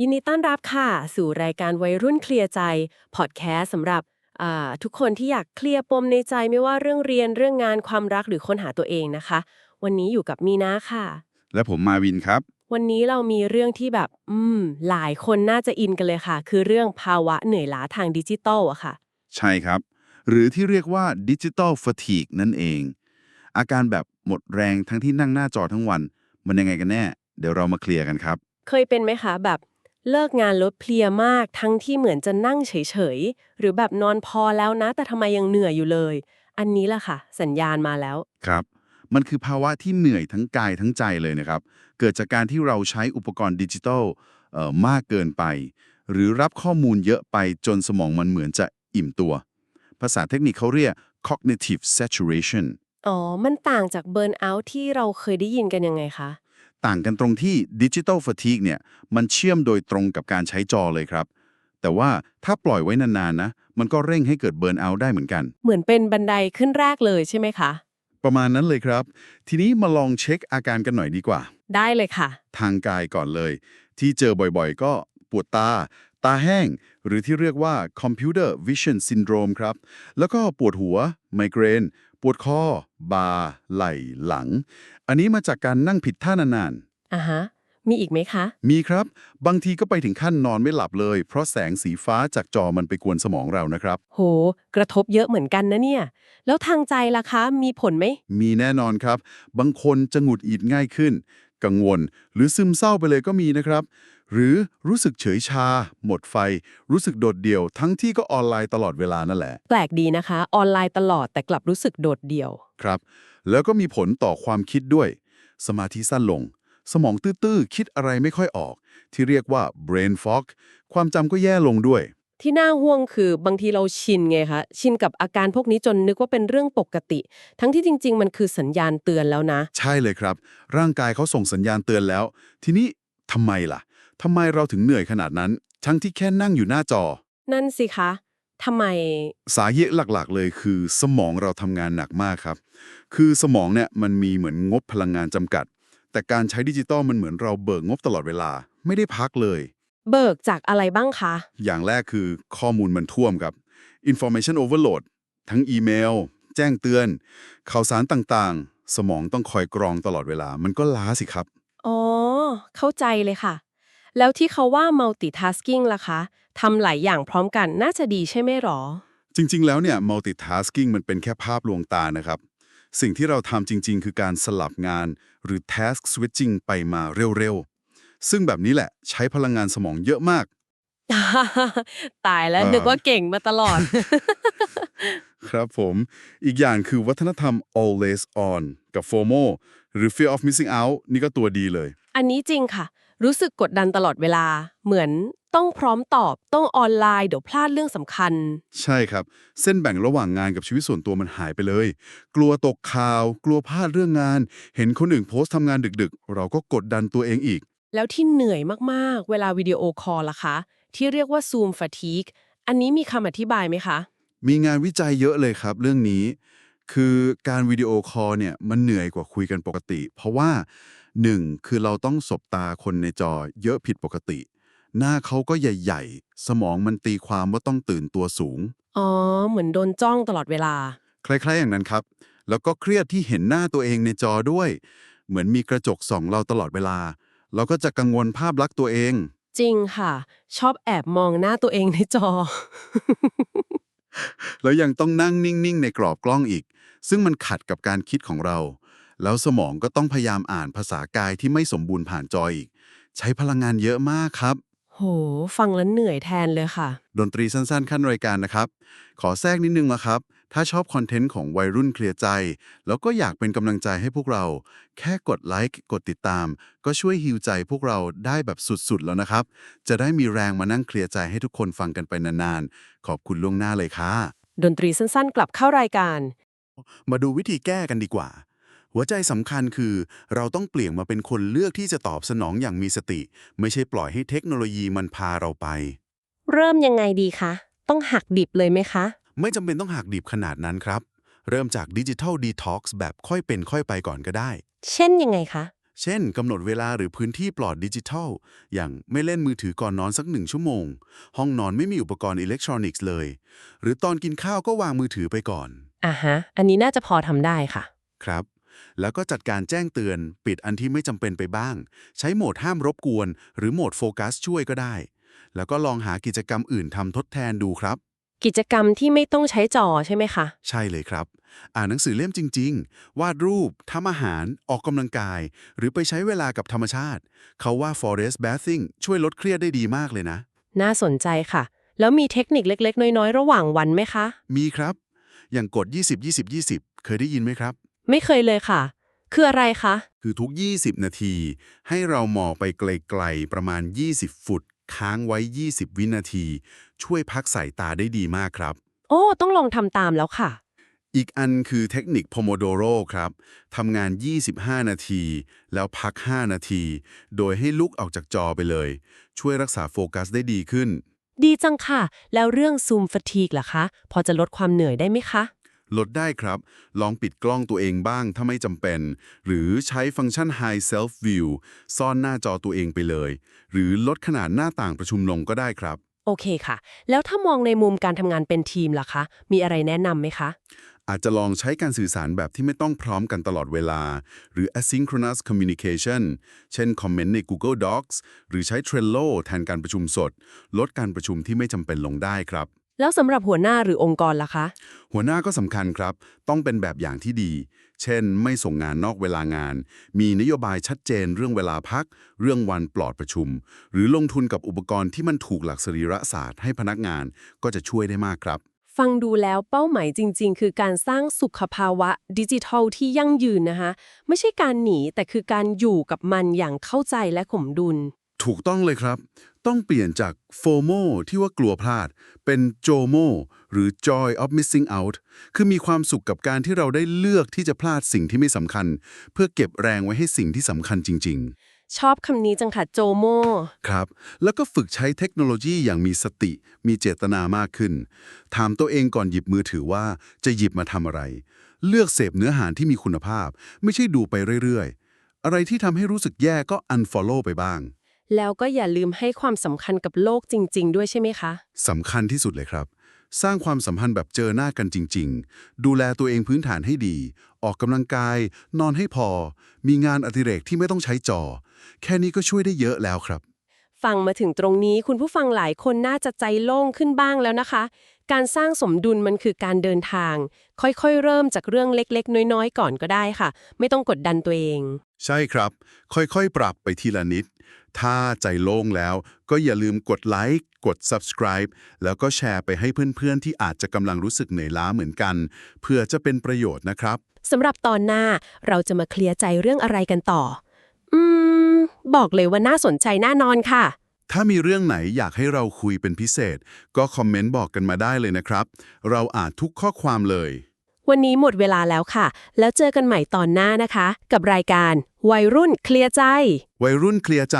ยินดีต้อนรับค่ะ สู่รายการวัยรุ่นเคลียร์ใจพอดแคสต์สำหรับอ่าทุกคนที่อยากเคลียร์ปมในใจไม่ว่าเรื่องเรียนเรื่องงานความรักหรือค้นหาตัวเองนะคะ วันนี้อยู่กับมีนาค่ะ และผมมาวินครับ วันนี้เรามีเรื่องที่แบบ อืม หลายคนน่าจะอินกันเลยค่ะ คือเรื่องภาวะเหนื่อยล้าทางดิจิตอลอะค่ะ ใช่ครับ หรือที่เรียกว่าดิจิ t a ลฟ t i g u e นั่นเอง อาการแบบหมดแรงทั้งที่นั่งหน้าจอทั้งวัน มันยังไงกันแน่ เดี๋ยวเรามาเคลียร์กันครับ เคยเป็นไหมคะแบบ เลิกงานลดเพลียมากทั้งที่เหมือนจะนั่งเฉยๆ หรือแบบนอนพอแล้วนะ แต่ทำไมยังเหนื่อยอยู่เลย อันนี้แหละค่ะ สัญญาณมาแล้ว ครับ มันคือภาวะที่เหนื่อยทั้งกายทั้งใจเลยนะครับ เกิดจากการที่เราใช้อุปกรณ์ดิจิทัลเอ่อมากเกินไป หรือรับข้อมูลเยอะไปจนสมองมันเหมือนจะอิ่มตัว ภาษาเทคนิคเขาเรียก cognitive saturation อ๋อ มันต่างจากเบิร์นเอาท์ที่เราเคยได้ยินกันยังไงคะ ต่างกันตรงที่ดิจิ t a ลฟ t i g u e เนี่ยมันเชื่อมโดยตรงกับการใช้จอเลยครับ แต่ว่าถ้าปล่อยไว้นานๆนะ มันก็เร่งให้เกิดเบิร์นเอาท์ได้เหมือนกัน เหมือนเป็นบันไดขึ้นแรกเลยใช่ไหมคะ ประมาณนั้นเลยครับ ทีนี้มาลองเช็คอาการกันหน่อยดีกว่า ได้เลยค่ะ ทางกายก่อนเลย ที่เจอบ่อยๆ ก็ปวดตา ตาแห้ง หรือที่เรียกว่า computer vision syndrome ครับ แล้วก็ปวดหัว ไมเกรน ปวดคอ บ่า ไหล่ หลัง อันนี้มาจากการนั่งผิดท่านานอะฮะ มีอีกไหมคะๆมีครับ บางทีก็ไปถึงขั้นนอนไม่หลับเลย เพราะแสงสีฟ้าจากจอมันไปกวนสมองเรานะครับ โห กระทบเยอะเหมือนกันนะเนี่ย แล้วทางใจล่ะคะ มีผลไหม มีแน่นอนครับ บางคนจะหงุดหงิดง่ายขึ้น กังวล หรือซึมเศร้าไปเลยก็มีนะครับ หรือรู้สึกเฉยชา หมดไฟ รู้สึกโดดเดี่ยว ทั้งที่ก็ออนไลน์ตลอดเวลานั่นแหละ แปลกดีนะคะ ออนไลน์ตลอดแต่กลับรู้สึกโดดเดี่ยว ครับ แล้วก็มีผลต่อความคิดด้วย สมาธิสั้นลง สมองตื้อๆ คิดอะไรไม่ค่อยออก ที่เรียกว่า brain fog ความจำก็แย่ลงด้วย ที่น่าห่วงคือบางทีเราชินไงคะชินกับอาการพวกนี้จนนึกว่าเป็นเรื่องปกติ ทั้งที่จริง ๆ มันคือสัญญาณเตือนแล้วนะ ใช่เลยครับ ร่างกายเขาส่งสัญญาณเตือนแล้ว ทีนี้ทำไมล่ะ ทำไมเราถึงเหนื่อยขนาดนั้น ทั้งที่แค่นั่งอยู่หน้าจอ นั่นสิคะทำไม สาเหตุหลักๆ เลยคือ สมองเราทำงานหนักมากครับ คือสมองเนี่ยมันมีเหมือนงบพลังงานจำกัด แต่การใช้ดิจิตอลมันเหมือนเราเบิกงบตลอดเวลา ไม่ได้พักเลย เบิกจากอะไรบ้างคะ อย่างแรกคือข้อมูลมันท่วมครับ information overload ทั้งอีเมล แจ้งเตือน ข่าวสารต่างๆ สมองต้องคอยกรองตลอดเวลา มันก็ล้าสิครับ อ๋อ เข้าใจเลยค่ะ แล้วที่เขาว่า multitasking ล่ะคะทำหลายอย่างพร้อมกันน่าจะดีใช่ไหมหรอ จริง ๆ แล้วเนี่ย multitasking มันเป็นแค่ภาพลวงตานะครับ สิ่งที่เราทำจริง ๆ คือการสลับงานหรือ task switching ไปมาเร็ว ๆ ซึ่งแบบนี้แหละใช้พลังงานสมองเยอะมาก ตายแล้วเออนึกว่าเก่งมาตลอด ครับผม อีกอย่างคือวัฒนธรรม always on กับ FOMO หรือ fear of missing out นี่ก็ตัวดีเลย อันนี้จริงค่ะ รู้สึกกดดันตลอดเวลา เหมือนต้องพร้อมตอบต้องออนไลน์เดี๋ยวพลาดเรื่องสำคัญ ใช่ครับ เส้นแบ่งระหว่างงานกับชีวิตส่วนตัวมันหายไปเลย กลัวตกข่าว กลัวพลาดเรื่องงาน เห็นคนอื่นโพสต์ทำงานดึกๆ เราก็กดดันตัวเองอีก แล้วที่เหนื่อยมากๆ เวลาวิดีโอคอลล่ะคะ ที่เรียกว่า Zoom fatigue อันนี้มีคำอธิบายไหมคะ มีงานวิจัยเยอะเลยครับ เรื่องนี้ คือการวิดีโอคอลเนี่ยมันเหนื่อยกว่าคุยกันปกติ เพราะว่า หนึ่งคือเราต้องสบตาคนในจอเยอะผิดปกติ หน้าเขาก็ใหญ่ ๆ สมองมันตีความว่าต้องตื่นตัวสูง อ๋อ เหมือนโดนจ้องตลอดเวลา คล้ายๆอย่างนั้นครับ แล้วก็เครียดที่เห็นหน้าตัวเองในจอด้วย เหมือนมีกระจกส่องเราตลอดเวลา เราก็จะกังวลภาพลักษณ์ตัวเอง จริงค่ะ ชอบแอบมองหน้าตัวเองในจอ แล้วยังต้องนั่งนิ่งๆ ในกรอบกล้องอีก ซึ่งมันขัดกับการคิดของเรา แล้วสมองก็ต้องพยายามอ่านภาษากายที่ไม่สมบูรณ์ผ่านจออีก ใช้พลังงานเยอะมากครับ โห ฟังแล้วเหนื่อยแทนเลยค่ะ ดนตรีสั้นๆ ขั้นรายการนะครับ ขอแทรกนิดนึงนะครับ ถ้าชอบคอนเทนต์ของวัยรุ่นเคลียร์ใจ แล้วก็อยากเป็นกำลังใจให้พวกเรา แค่กดไลค์กดติดตาม ก็ช่วยฮิวใจพวกเราได้แบบสุดๆแล้วนะครับ จะได้มีแรงมานั่งเคลียร์ใจให้ทุกคนฟังกันไปนานๆ ขอบคุณล่วงหน้าเลยค่ะ ดนตรีสั้นๆ กลับเข้ารายการ มาดูวิธีแก้กันดีกว่า หัวใจสำคัญคือ เราต้องเปลี่ยนมาเป็นคนเลือกที่จะตอบสนองอย่างมีสติ ไม่ใช่ปล่อยให้เทคโนโลยีมันพาเราไป เริ่มยังไงดีคะ ต้องหักดิบเลยไหมคะ ไม่จำเป็นต้องหักดิบขนาดนั้นครับ เริ่มจากดิจิทัลดีท็อกซ์แบบค่อยเป็นค่อยไปก่อนก็ได้ เช่นยังไงคะ เช่นกำหนดเวลาหรือพื้นที่ปลอดดิจิทัล อย่างไม่เล่นมือถือก่อนนอนสักหนึ่งชั่วโมง ห้องนอนไม่มีอุปกรณ์อิเล็กทรอนิกส์เลย หรือตอนกินข้าวก็วางมือถือไปก่อน อะฮะ อันนี้น่าจะพอทำได้ค่ะ ครับ แล้วก็จัดการแจ้งเตือน ปิดอันที่ไม่จำเป็นไปบ้าง ใช้โหมดห้ามรบกวน หรือโหมดโฟกัสช่วยก็ได้ แล้วก็ลองหากิจกรรมอื่นทำทดแทนดูครับ กิจกรรมที่ไม่ต้องใช้จอใช่ไหมคะ ใช่เลยครับ อ่านหนังสือเล่มจริง ๆ วาดรูปทำอาหาร ออกกำลังกาย หรือไปใช้เวลากับธรรมชาติ เขาว่า forest bathing ช่วยลดเครียดได้ดีมากเลยนะ น่าสนใจค่ะ แล้วมีเทคนิคเล็ก ๆ น้อยๆ ระหว่างวันไหมคะ มีครับ อย่างกฎ20 20 20 เคยได้ยินไหมครับ ไม่เคยเลยค่ะ คืออะไรคะ คือทุก 20 นาที ให้เรามองไปไกลๆ ประมาณ 20 ฟุต ค้างไว้ 20 วินาที ช่วยพักสายตาได้ดีมากครับ โอ้ ต้องลองทำตามแล้วค่ะ อีกอันคือเทคนิค Pomodoro ครับทำงาน 25 นาที แล้วพัก 5 นาที โดยให้ลุกออกจากจอไปเลย ช่วยรักษาโฟกัสได้ดีขึ้น ดีจังค่ะ แล้วเรื่องซูมฟ t ทีกล่ะคะ พอจะลดความเหนื่อยได้ไหมคะ ลดได้ครับ ลองปิดกล้องตัวเองบ้างถ้าไม่จำเป็น หรือใช้ฟังก์ชัน High Self View ซ่อนหน้าจอตัวเองไปเลย หรือลดขนาดหน้าต่างประชุมลงก็ได้ครับ โอเคค่ะ แล้วถ้ามองในมุมการทำงานเป็นทีมล่ะคะ มีอะไรแนะนำไหมคะ อาจจะลองใช้การสื่อสารแบบที่ไม่ต้องพร้อมกันตลอดเวลา หรือ asynchronous communication เช่นคอมเมนต์ใน Google Docs หรือใช้ Trello แทนการประชุมสด ลดการประชุมที่ไม่จำเป็นลงได้ครับ แล้วสำหรับหัวหน้าหรือองค์กรล่ะคะ หัวหน้าก็สำคัญครับ ต้องเป็นแบบอย่างที่ดี เช่น ไม่ส่งงานนอกเวลางาน มีนโยบายชัดเจนเรื่องเวลาพัก เรื่องวันปลอดประชุม หรือลงทุนกับอุปกรณ์ที่มันถูกหลักสรีระศาสตร์ให้พนักงานก็จะช่วยได้มากครับ ฟังดูแล้วเป้าหมายจริง ๆ คือการสร้างสุขภาวะดิจิทัลที่ยั่งยืนนะคะ ไม่ใช่การหนีแต่คือการอยู่กับมันอย่างเข้าใจและสมดุล ถูกต้องเลยครับต้องเปลี่ยนจาก FOMO ที่ว่ากลัวพลาด เป็น JOMO หรือ Joy of Missing Out คือมีความสุขกับการที่เราได้เลือกที่จะพลาดสิ่งที่ไม่สำคัญ เพื่อเก็บแรงไว้ให้สิ่งที่สำคัญจริงชอบคำนี้จังค่ะโจโมๆครับ แล้วก็ฝึกใช้เทคโนโลยีอย่างมีสติ มีเจตนามากขึ้น ถามตัวเองก่อนหยิบมือถือว่าจะหยิบมาทำอะไร เลือกเสพเนื้อหาที่มีคุณภาพ ไม่ใช่ดูไปเรื่อย ๆ อะไรที่ทำให้รู้สึกแย่ก็ unfollow ไปบ้าง แล้วก็อย่าลืมให้ความสำคัญกับโลกจริง ๆ ด้วยใช่ไหมคะ สำคัญที่สุดเลยครับ สร้างความสัมพันธ์แบบเจอหน้ากันจริง ๆ ดูแลตัวเองพื้นฐานให้ดี ออกกำลังกาย นอนให้พอ มีงานอดิเรกที่ไม่ต้องใช้จอ แค่นี้ก็ช่วยได้เยอะแล้วครับ ฟังมาถึงตรงนี้คุณผู้ฟังหลายคนน่าจะใจโล่งขึ้นบ้างแล้วนะคะ การสร้างสมดุลมันคือการเดินทาง ค่อยๆ เริ่มจากเรื่องเล็กๆ น้อยๆ ก่อนก็ได้ค่ะ ไม่ต้องกดดันตัวเอง ใช่ครับ ค่อยๆ ปรับไปทีละนิด ถ้าใจโล่งแล้วก็อย่าลืมกดไลค์กด subscribe แล้วก็แชร์ไปให้เพื่อนๆ ที่อาจจะกำลังรู้สึกเหนื่อยล้าเหมือนกัน เพื่อจะเป็นประโยชน์นะครับสำหรับตอนหน้าเราจะมาเคลียร์ใจเรื่องอะไรกันต่อ อืม บอกเลยว่าน่าสนใจแน่นอนค่ะ ถ้ามีเรื่องไหนอยากให้เราคุยเป็นพิเศษ ก็คอมเมนต์บอกกันมาได้เลยนะครับ เราอ่านทุกข้อความเลย วันนี้หมดเวลาแล้วค่ะ แล้วเจอกันใหม่ตอนหน้านะคะ กับรายการ วัยรุ่นเคลียร์ใจ วัยรุ่นเคลียร์ใจ